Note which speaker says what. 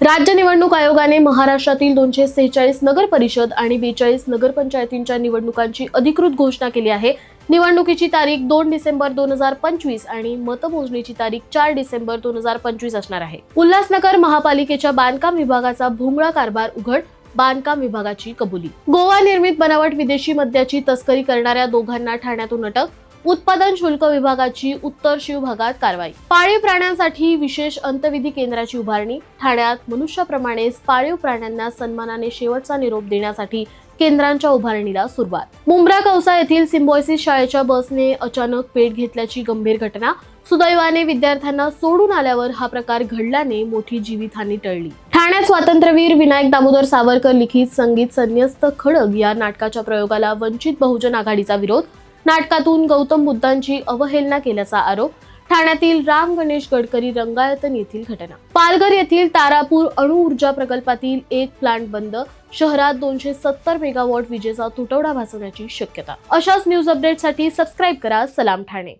Speaker 1: राज्य निवडणूक आयोगाने महाराष्ट्रातील दोनशे सेहेचाळीस नगर परिषद आणि बेचाळीस नगरपंचायतींच्या निवडणुकांची अधिकृत घोषणा केली आहे. निवडणुकीची तारीख दोन डिसेंबर दोन हजार पंचवीस आणि मतमोजणीची तारीख चार डिसेंबर दोन हजार पंचवीस असणार आहे. उल्हासनगर महापालिकेच्या बांधकाम विभागाचा भोंगळा कारभार उघड बांधकाम विभागाची कबुली. गोवा निर्मित बनावट विदेशी मद्याची तस्करी करणाऱ्या दोघांना ठाण्यातून अटक उत्पादन शुल्क विभागाची उत्तर शिव भागात कारवाई. पाळीव प्राण्यांसाठी विशेष अंतविधी केंद्राची उभारणी. ठाण्यात मनुष्याप्रमाणेच पाळीव प्राण्यांना सन्मानाने शेवटचा निरोप देण्यासाठी केंद्रांच्या उभारणीला सुरुवात. मुंब्रा कौसा येथील सिम्बॉयसिस शाळेच्या बसने अचानक पेट घेतल्याची गंभीर घटना. सुदैवाने विद्यार्थ्यांना सोडून आल्यावर हा प्रकार घडल्याने मोठी जीवितहानी टळली. ठाण्यात स्वातंत्र्यवीर विनायक दामोदर सावरकर लिखित संगीत संन्यस्त खडग या नाटकाच्या प्रयोगाला वंचित बहुजन आघाडीचा विरोध. नाटकातून गौतम बुद्धांची अवहेलना केल्याचा आरोप ठाण्यातील राम गणेश गडकरी रंगायतन येथील घटना. पालघर येथील तारापूर अणु ऊर्जा प्रकल्पातील एक प्लांट बंद शहरात दोनशे सत्तर मेगावॉट विजेचा तुटवडा भासवण्याची शक्यता. अशाच न्यूज अपडेटसाठी सबस्क्राईब करा. सलाम ठाणे.